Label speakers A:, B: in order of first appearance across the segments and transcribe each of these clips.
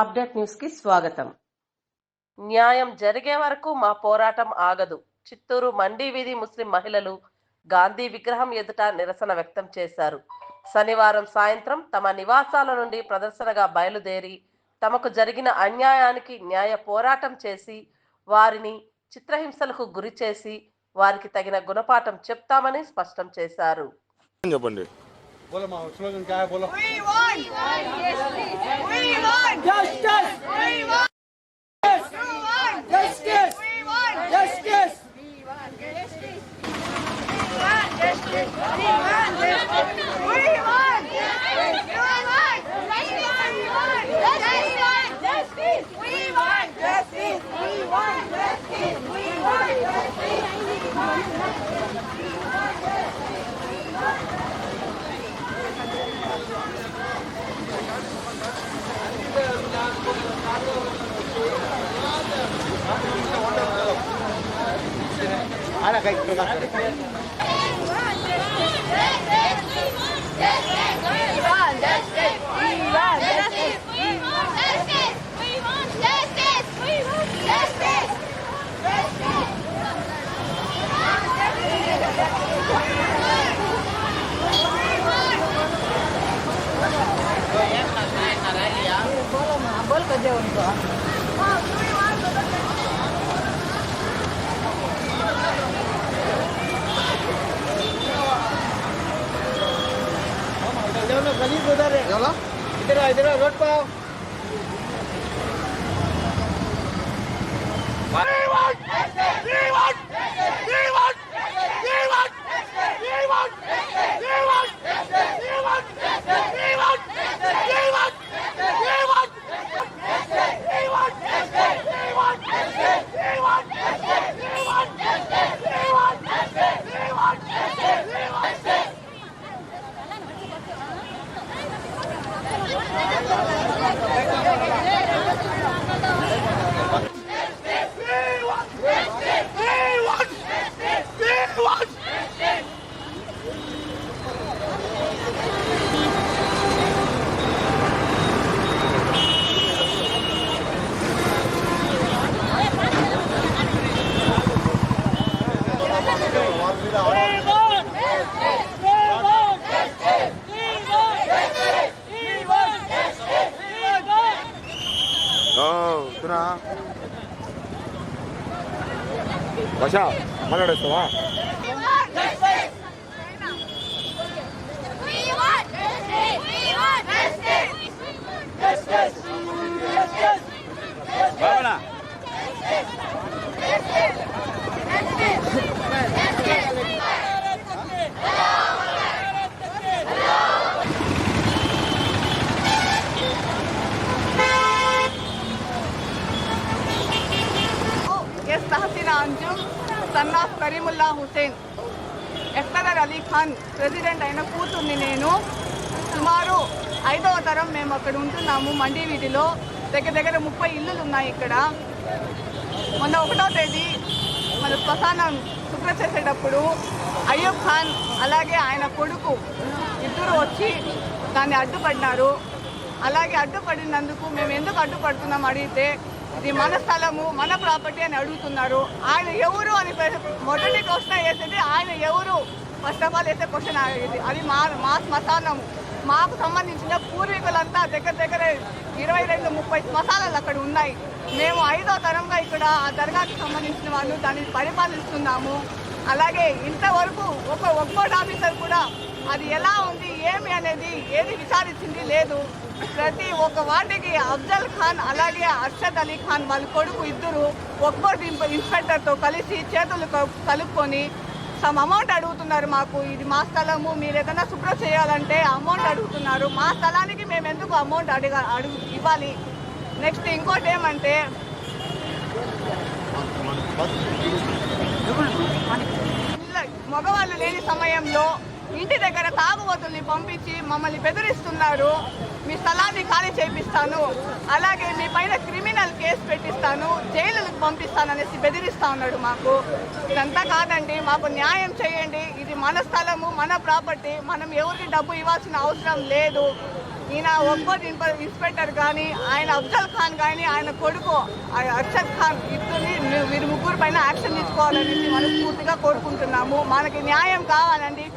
A: Update న్యూస్కి స్వాగతం. న్యాయం జరిగే వరకు మా పోరాటం ఆగదు. చిత్తూరు మండీ వీధి ముస్లిం మహిళలు గాంధీ విగ్రహం ఎదుట నిరసన వ్యక్తం చేశారు. శనివారం సాయంత్రం తమ నివాసాల నుండి ప్రదర్శనగా బయలుదేరి తమకు జరిగిన అన్యాయానికి న్యాయ పోరాటం చేసి వారిని చిత్రహింసలకు గురి చేసి వారికి తగిన గుణపాఠం చెప్తామని స్పష్టం చేశారు.
B: చెప్పండి.
C: બોલો માં સ્લોગન કયા બોલો
D: we want we want justice we want justice we want justice we want justice justice we want justice we want justice. We want justice. We want justice. We want justice. We want justice. We want justice.
C: 高い。rồi, tiến rồi, rốt
B: vào. దశ మాట్లాడేస్తావా
D: Let's get it. Ali Khan president అయిన కూతుర్ని నేను సుమారు ఐదవ తరం మేము అక్కడ ఉంటున్నాము మండీ వీధిలో. దగ్గర దగ్గర ముప్పై ఇల్లులు ఉన్నాయి ఇక్కడ. మొన్న ఒకటో తేదీ మన శ్మశానం శుభ్ర చేసేటప్పుడు అయ్యూబ్ ఖాన్ అలాగే ఆయన కొడుకు ఇద్దరు వచ్చి దాన్ని అడ్డుపడినారు. అలాగే అడ్డుపడినందుకు మేము ఎందుకు అడ్డుపడుతున్నాం అడిగితే ఇది మన స్థలము మన ప్రాపర్టీ అని అడుగుతున్నారు. ఆయన ఎవరు అని మొదటి క్వశ్చన్ వేసేది ఆయన ఎవరు? ఫస్ట్ ఆఫ్ ఆల్ వేసే క్వశ్చన్ ఇది అది మా మా శ్మశానం. మాకు సంబంధించిన పూర్వీకులంతా దగ్గర దగ్గర ఇరవై రెండు ముప్పై శ్మశానాలు అక్కడ ఉన్నాయి. మేము ఐదో తరంగా ఇక్కడ ఆ దర్గాకి సంబంధించిన వాళ్ళు దానిని పరిపాలిస్తున్నాము. అలాగే ఇంతవరకు ఒక ఒక్కోటి ఆఫీసర్ కూడా అది ఎలా ఉంది ఏమి అనేది ఏది విచారించింది లేదు. ప్రతి ఒక్క వాటికి అఫ్జల్ ఖాన్ అలాగే అర్షద్ అలీ ఖాన్ వాళ్ళ కొడుకు ఇద్దరు ఒక్కోటి ఇన్స్పెక్టర్తో కలిసి చేతులు కలుపుకొని సమ్ అమౌంట్ అడుగుతున్నారు మాకు. ఇది మా స్థలము మీరు ఏదైనా శుభ్రం చేయాలంటే అమౌంట్ అడుగుతున్నారు. మా స్థలానికి మేము ఎందుకు అమౌంట్ అడిగ అడుగు ఇవ్వాలి? నెక్స్ట్ ఇంకోటి ఏమంటే మగవాళ్ళు లేని సమయంలో ఇంటి దగ్గర తాగుబోతుల్ని పంపించి మమ్మల్ని బెదిరిస్తున్నారు. మీ స్థలాన్ని ఖాళీ చేపిస్తాను. అలాగే మీ పైన క్రిమినల్ కేసు పెట్టిస్తాను. జైలులకు పంపిస్తాను అనేసి బెదిరిస్తా ఉన్నాడు మాకు. ఇదంతా కాదండి మాకు న్యాయం చేయండి. ఇది మన స్థలము మన ప్రాపర్టీ. మనం ఎవరికి డబ్బు ఇవ్వాల్సిన అవసరం లేదు. ఈయన ఒక్కరు ఇన్స్పెక్టర్ కానీ ఆయన అఫ్జల్ ఖాన్ కానీ ఆయన కొడుకు అర్షద్ ఖాన్ ఇద్దరిని మీరు- ముగ్గురు పైన యాక్షన్ తీసుకోవాలని మనస్ఫూర్తిగా కోరుకుంటున్నాము. మనకి న్యాయం కావాలండి.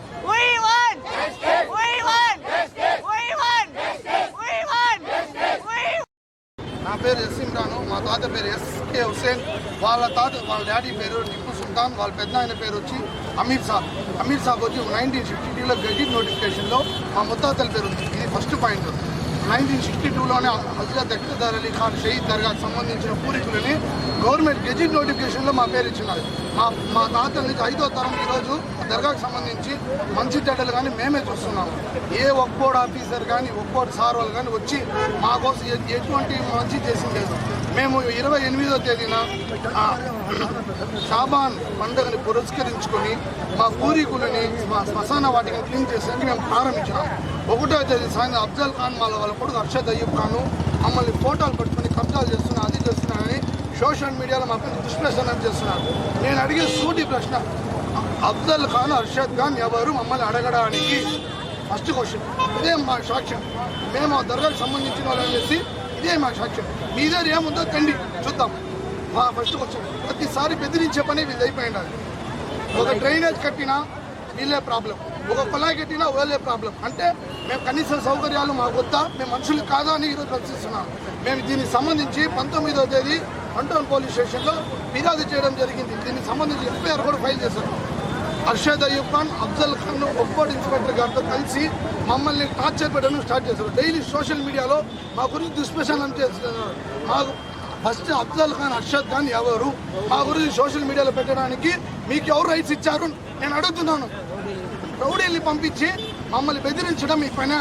E: పేరు ఎస్ ఇమ్రాను మా తాత పేరు ఎస్కే హుసేన్ వాళ్ళ తాత వాళ్ళ డాడీ పేరు టిప్పు సుల్తాన్ వాళ్ళ పెద్ద ఆయన పేరు వచ్చి అమీర్ సాబ్ అమీర్ సాబ్ వచ్చి నైన్టీన్ సిక్స్టీ టూలో గెజిట్ నోటిఫికేషన్లో మా ముత్తాతల పేరు ఉంది. ఇది ఫస్ట్ పాయింట్ నైన్టీన్ సిక్స్టీ టూలోనే హజరత్ అఖ్తదార్ అలీ ఖాన్ షహీద్ దర్గాకు సంబంధించిన పూర్వీకులని గవర్నమెంట్ గెజిట్ నోటిఫికేషన్లో మా పేరు ఇచ్చినారు. మా మా తాత నుంచి ఐదో తరం ఈరోజు దర్గాకు సంబంధించి మంచి చెడ్డలు కానీ మేమే చూస్తున్నాము. ఏ ఒక్కోడు ఆఫీసర్ కానీ ఒక్కోడు సార్ వాళ్ళు కానీ వచ్చి మా కోసం ఎటువంటి మంచి చేసింది లేదు. మేము ఇరవై ఎనిమిదో తేదీన షాబాన్ పండుగని పురస్కరించుకొని మా పూర్వీకులని మా శ్మశాన వాటిని క్లీన్ చేసేందుకు మేము ప్రారంభించినాం. ఒకటో తేదీ సాయంత్రం అఫ్జల్ ఖాన్ వాళ్ళ వాళ్ళ కొడుకు అర్షద్ అయ్యూబ్ ఖాను మమ్మల్ని ఫోటోలు పట్టుకొని కబ్జాలు చేస్తున్నా అది చేస్తున్నానని సోషల్ మీడియాలో మా పైన దుష్ప్రచారం చేస్తున్నారు. నేను అడిగే సూటి ప్రశ్న అఫ్జల్ ఖాన్ అర్షద్ ఖాన్ ఎవరు? మమ్మల్ని అడగడానికి ఫస్ట్ క్వశ్చన్. ఇదే మా సాక్ష్యం. మేము ఆ దర్గాకు సంబంధించిన వాళ్ళు అనేసి ఇదే మా సాక్ష్యం. మీ దగ్గర ఏముందో తండి చూద్దాం. ఫస్ట్ క్వశ్చన్ ప్రతిసారి బెదిరించే పని వీళ్ళు అయిపోయింది ఒక డ్రైనేజ్ కట్టినా వీళ్ళే ప్రాబ్లం ఒక కుళాయి కట్టినా వాళ్ళే ప్రాబ్లం అంటే మేము కనీస సౌకర్యాలు మాకు వద్దా? మేము మనుషులు కాదా అని ఈరోజు ప్రశ్నిస్తున్నాం. మేము దీనికి సంబంధించి పంతొమ్మిదవ తేదీ అంటోన్ పోలీస్ స్టేషన్లో ఫిర్యాదు చేయడం జరిగింది. దీనికి సంబంధించి ఎఫ్ఐఆర్ కూడా ఫైల్ చేశారు. అర్షద్ అయ్యూబ్ ఖాన్ అఫ్జల్ ఖాన్ ఒక్కోటి ఇన్స్పెక్టర్ గారితో కలిసి మమ్మల్ని టార్చర్ పెట్టడం స్టార్ట్ చేశారు. డైలీ సోషల్ మీడియాలో మా గురించి దుష్ప్రచారం చేస్తున్నారు మాకు ఫస్ట్ అఫ్జల్ ఖాన్ అర్షద్ ఖాన్ ఎవరు? ఆ గురించి సోషల్ మీడియాలో పెట్టడానికి మీకు ఎవరు రైట్స్ ఇచ్చారు? నేను అడుగుతున్నాను. రౌడీల్ని పంపించి మమ్మల్ని బెదిరించడం మీ పైన?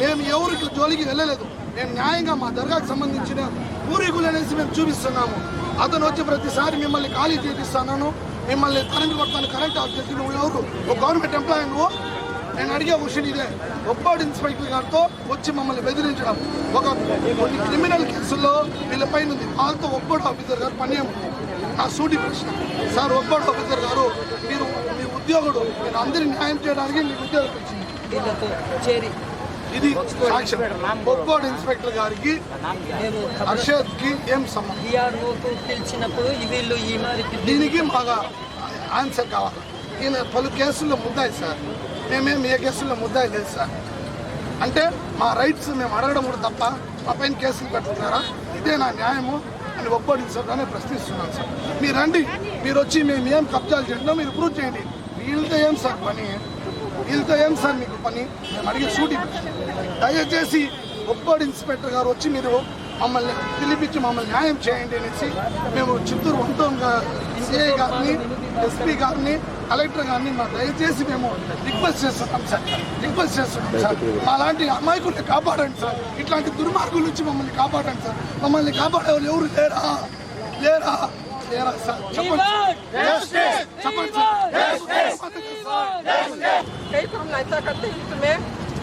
E: మేము ఎవరికి జోలికి వెళ్ళలేదు. మేము న్యాయంగా మా దర్గాకు సంబంధించిన పూర్వీకులు అనేసి మేము చూపిస్తున్నాము. అతను వచ్చి ప్రతిసారి మిమ్మల్ని ఖాళీ చేపిస్తాను మిమ్మల్ని కరెంట్ కొడతాను. కరెంట్ ఆఫ్ చేసి నువ్వు ఎవరు? ఒక గవర్నమెంట్ ఎంప్లాయీ నువ్వు? నేను అడిగే క్వశ్చన్ ఇదే. ఒక్కోటి ఇన్స్పెక్టర్ గారితో వచ్చి మమ్మల్ని బెదిరించడం. ఒక కొన్ని క్రిమినల్ కేసుల్లో వీళ్ళపైన ఉంది. వాళ్ళతో ఒక్కోటి ఆఫీసర్ గారు పని ఏమి? నా సూటి ప్రశ్న. సార్ ఒక్కోటి ఆఫీసర్ గారు మీరు మీ ఉద్యోగుడు మీరు అందరి న్యాయం చేయడానికి మీకు ఉద్యోగం
C: చేరి
E: ఇది సాక్ష్యం ఇన్స్పెక్టర్ గారికి
C: మేము
E: హర్షద్కి ఏం సంబంధం?
C: పిలిచినప్పుడు వీళ్ళు ఈ
E: దీనికి మాకు ఆన్సర్ కావాలి. ఈయన పలు కేసుల్లో ముద్దాయి సార్. మేమేమి ఏ కేసుల్లో ముద్దాయి లేదు సార్. అంటే మా రైట్స్ మేము అడగడం కూడా తప్ప మా పైన కేసులు పెట్టుకున్నారా? ఇదే నా న్యాయము అని ఒప్పడించారని ప్రశ్నిస్తున్నాను సార్. మీరు రండి మీరు వచ్చి మేము ఏం కబ్జాలు చేసినా మీరు ప్రూవ్ చేయండి. వీళ్ళతో ఏం సార్ పని? వీళ్ళతో ఏం సార్ మీకు పని? మేము అడిగే సూటి దయచేసి ఒక్కోటి ఇన్స్పెక్టర్ గారు వచ్చి మీరు మమ్మల్ని పిలిపించి మమ్మల్ని న్యాయం చేయండి అనేసి మేము చిత్తూరు వంతం సిఐ గారిని ఎస్పీ గారిని కలెక్టర్ గారిని మా దయచేసి మేము రిక్వెస్ట్ చేస్తున్నాం సార్ రిక్వెస్ట్ చేస్తున్నాం సార్ అలాంటి అమాయకుల్ని కాపాడండి సార్ ఇట్లాంటి దుర్మార్గుల నుంచి మమ్మల్ని కాపాడండి సార్ మమ్మల్ని కాపాడే వాళ్ళు ఎవరు లేరా లేరా లేరా సార్ చెప్పండి సార్. చెప్పండి సార్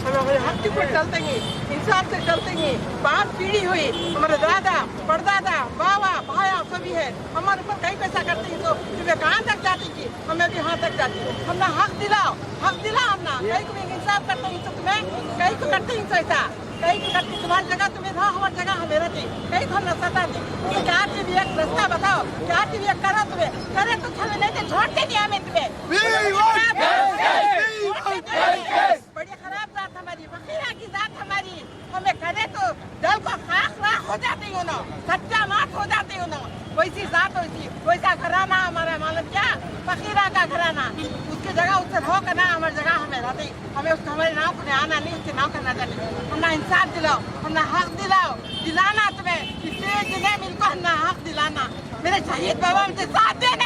F: तो हैं हमारे हक के चलते हैं इंसाफ से चलते हैं बात पीढ़ी हुई हमारे दादा परदादा बाबा भाया सभी है हमारे ऊपर कई पैसा करते हैं तो तुम्हें कहाँ तक जाती थी हमें भी यहाँ तक जाती हमने हक दिलाओ हक दिलाओ हमने कई को इंसाफ करते हैं तो तुम्हें कई को करते हैं तो ऐसा कई को करते तुम्हारी जगह तुम्हें था हमारी जगह हमें रहती कई को हम न सताते तो क्या भी एक रास्ता बताओ क्या भी एक करा तुम्हें करे तो हमें नहीं तो छोड़ दिया हमें तुम्हें बड़ी खराब जात हमारी वकीला की जात हमें करे तो जल को खाक राख हो जाती हो ना। कच्चा मात हो जाती हो ना। वैसी जात वैसी वैसा घराना हमारा, मालूम क्या? फकीरा का घराना। उसकी जगह उससे हो कर ना, हमारी जगह हमें रहती हमें उसको हमारे नाव को आना, नहीं उसके नाव करना जाने हमने इंसाफ दिलाओ, हमने हक दिलाओ। दिलाना तुम्हें इसलिए जिन्हें मिलको हमने हक दिलाना। मेरे शहीद बाबा मुझे साथ देना